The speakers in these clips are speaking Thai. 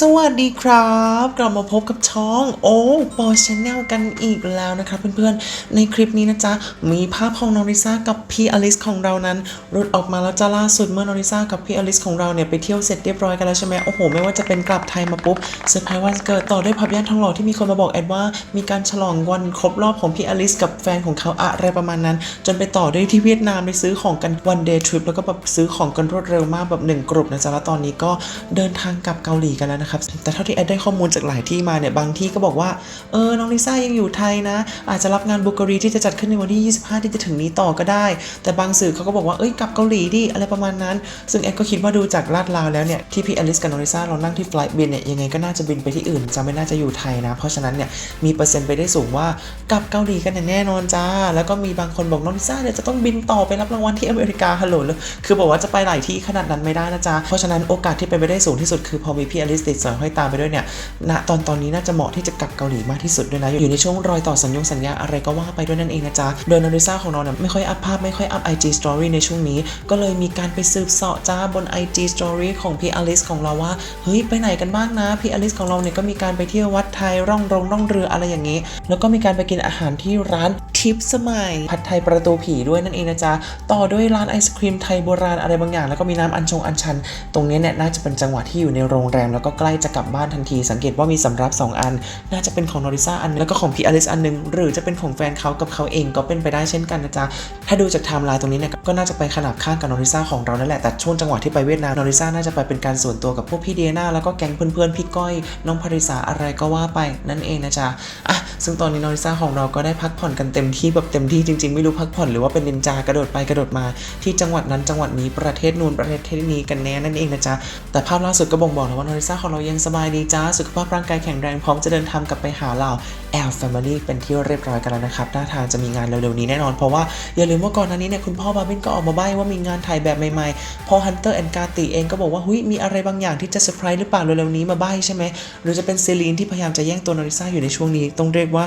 สวัสดีครับ กลับมาพบกับช่องโอ้ปอชแนลกันอีกแล้วนะครับเพื่อนๆ ในคลิปนี้นะจ๊ะ มีภาพของนอริซากับพี่อลิสของเรานั้นหลุดออกมาแล้วจ้าล่าสุดเมื่อนอริซากับพี่อลิสของเราเนี่ยไปเที่ยวเสร็จเรียบร้อยกันแล้วใช่ไหมโอ้โห ไม่ว่าจะเป็นกลับไทยมาปุ๊บเซอร์ไพรส์วันเกิดต่อด้วยพับย่านทองหล่อที่มีคนมาบอกแอดว่ามีการฉลองวันครบรอบของพี่อลิสกับแฟนของเขาอะไรประมาณนั้น จนไปต่อด้วยที่เวียดนามไปซื้อของกันวันเดย์ทริปแล้วก็แบบซื้อของกันรวดเร็วมากแบบหนึ่งกลุ่มนะจ๊ะแล้วตอนนี้ก็เดินทางกลับเกาหลีกันแล้วนะครับ แต่เท่าที่แอดได้ข้อมูลจากหลายที่มาเนี่ยบางที่ก็บอกว่า เออ น้องลิซ่ายังอยู่ไทยนะ อาจจะรับงานบุกรีที่จะจัดขึ้นในวันที่ 25 ที่จะถึงนี้ต่อก็ได้ แต่บางสื่อเขาก็บอกว่า เอ้ย กลับเกาหลีดิ อะไรประมาณนั้น ซึ่งแอดก็คิดว่าดูจากลาดราวแล้วเนี่ย ที่พี่อลิสกับน้องลิซ่าเรานั่งที่ไฟล์บินเนี่ย ยังไงก็น่าจะบินไปที่อื่น จะไม่น่าจะอยู่ไทยนะ เพราะฉะนั้นเนี่ย มีเปอร์เซ็นต์ไปได้สูงว่ากลับเกาหลีกันแน่นอนจ้า แล้วก็มีบางคนบอกน้องลิซ่าเนี่ยจะต้องบินต่อไปรับรางวัลที่อเมริกาฮัลโหลเลยคือบอกว่าจะไปหลายที่ขนาดนั้นไม่ได้นะจ๊ะเพราะฉะนั้นโอกาสที่เป็นไปได้สูงที่สุดคือพอมีพี่อลิสติดสอยห้อยตามไปด้วยเนี่ยณตอนตอนนี้น่าจะเหมาะที่จะกลับเกาหลีมากที่สุดด้วยนะ อยู่ในช่วงรอยต่อสัญญงสัญญาอะไรก็ว่าไปด้วยนั่นเองนะจ๊ะ โดยน้องลิซ่าของเราเนี่ยไม่ค่อยอัพภาพไม่ค่อยอัพ IG Story ในช่วงนี้ ก็เลยมีการไปสืบเสาะจ้าบน IG Story ของพี่อลิสของเราว่า เฮ้ย ไปไหนกันบ้างนะ พี่อลิสของเราเนี่ยก็มีการไปเที่ยววัดไทยร่องรงร่องเรืออะไรอย่างนี้ แล้วก็มีการไปกินอาหารที่ร้านทิปสมัยผัดไทยประตูผีด้วยนั่นเองนะจ๊ะ ต่อด้วยร้านไอศครีมไทยโบราณอะไรบางอย่าง แล้วก็มีน้ำอัญชงอัญชัน ตรงนี้เนี่ยน่าจะเป็นจังหวะที่อยู่ในโรงแรมแล้วก็ใกล้จะกลับบ้านทันที สังเกตว่ามีสำรับ 2 อัน น่าจะเป็นของนอริซ่าอันนึงแล้วก็ของพี่อลิสอันนึง หรือจะเป็นของแฟนเขากับเขาเองก็เป็นไปได้เช่นกันนะจ๊ะ ถ้าดูจากไทม์ไลน์ตรงนี้เนี่ยก็น่าจะไปขนาบข้างกับนอริซ่าของเรานั่นแหละ แต่ช่วงจังหวะที่ไปเวียดนามนอริซ่าน่าจะไปเป็นการส่วนตัวกับพวกพี่เดียนาแล้วก็แก๊งเพื่อนๆพี่ก้อยน้องภริษาอะไรก็ว่าไปนั่นเองนะจ๊ะอะซึ่งตอนนี้นอริซ่าของเราก็ได้พักผ่อนกันเต็มที่แบบเต็มที่จริงๆไม่รู้พักผ่อนหรือว่าเป็นนินจากระโดดไปกระโดดมา ที่จังหวัดนั้นจังหวัดนี้ประเทศนู้นประเทศนี้กันแน่นั่นเองนะจ๊ะแต่ภาพล่าสุดก็บ่งบอกแล้วว่านอริซาของเรายังสบายดีจ้า สุขภาพร่างกายแข็งแรงพร้อมจะเดินทางกลับไปหาเราแอลแฟมิลี่เป็นที่เรียบร้อยกันแล้วนะครับหน้าทางจะมีงานเร็วๆนี้แน่นอน เพราะว่าอย่าลืมว่าก่อนหน้านี้เนี่ยคุณพ่อบาร์บินก็ออกมาใบ้ว่ามีงานถ่ายแบบใหม่ๆ พอฮันเตอร์แอนด์กาติเองก็บอกว่าหุยมีอะไรบางอย่างที่จะเซอร์ไพรส์หรือเปล่าเร็วๆนี้มาใบ้ใช่ไหมหรือจะเป็นเซลีนที่พยายามจะแย่งตัวนอริซ่าอยู่ในช่วงนี้ ต้องเรียกว่า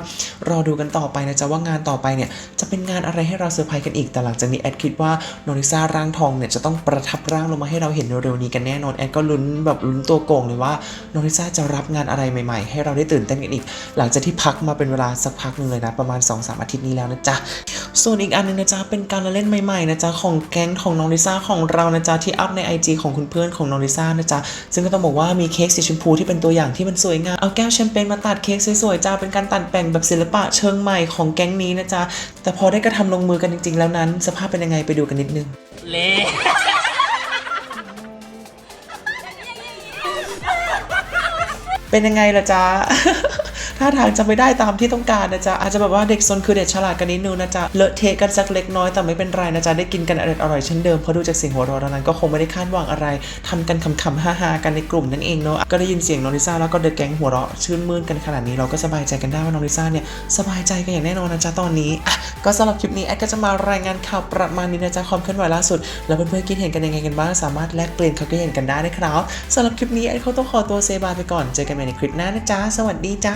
รอดูกันต่อไปนะจ๊ะว่างานต่อไปเนี่ยจะเป็นงานอะไรให้เราเซอร์ไพรส์กันอีกแต่หลังจากนี้แอดคิดว่านอริซ่าร่างทองเนี่ยจะต้องประทับร่างลงมาให้เราเห็นเร็วๆนี้กันแน่นอนแอดก็ลุ้นแบบลุ้นตัวโกงเลยว่านอริซ่าจะรับงานอะไรใหม่ๆ ให้เราได้ตื่นเต้นกันอีก หลังจากที่พักมาเป็นเวลาสักพักหนึ่งเลยนะ ประมาณ 2-3 อาทิตย์นี้แล้วนะจ๊ะ ส่วนอีกอันหนึงนะจ๊ะ เป็นการละเล่นใหม่ๆนะจ๊ะ ของแก๊งของน้องลิซ่าของเรานะจ๊ะ ที่อัพใน IG ของคุณเพื่อนของน้องลิซ่านะจ๊ะ ซึ่งก็ต้องบอกว่ามีเค้กสีชมพูที่เป็นตัวอย่างที่มันสวยงาม เอาแก้วแชมเปญมาตัดเค้กสวยๆจ้า เป็นการตัดแต่งแบบศิลปะเชิงใหม่ของแก๊งนี้นะจ๊ะ แต่พอได้กระทำลงมือกันจริง ๆ แล้วนั้น สภาพเป็นยังไงไปดูกันนิดนึงเละ เป็นยังไงล่ะจ๊ะ ท่าทางจะไม่ได้ตามที่ต้องการนะจ๊ะอาจจะแบบว่าเด็กซนคือเด็กฉลาดกันนิดนึงนะจ๊ะเลอะเทะกันสักเล็กน้อยแต่ไม่เป็นไรนะจ๊ะได้กินกันอร่อยอร่อยเช่นเดิมเพราะดูจากเสียงหัวเราะตอนนั้นก็คงไม่ได้คาดหวังอะไรทำกันขำๆฮาๆกันในกลุ่มนั่นเองเนาะก็ได้ยินเสียงน้องลิซ่าแล้วก็เดอะแก๊งหัวเราะชื่นมื่นกันขนาดนี้เราก็สบายใจกันได้ว่าน้องลิซ่าเนี่ยสบายใจกันอย่างแน่นอนนะจ๊ะตอนนี้อะก็สำหรับคลิปนี้แอดก็จะมารายงานข่าวประมาณนี้นะจ๊ะความเคลื่อนไหวล่าสุด แล้วเพื่อนๆคิดเห็นกันยังไงกันบ้างสามารถแลกเปลี่ยนความคิดเห็นกันได้นะครับสำหรับคลิปนี้แอดเขาต้องขอตัวเซบายไปก่อนเจอกันใหม่ในคลิปหน้านะจ๊ะสวัสดีจ้า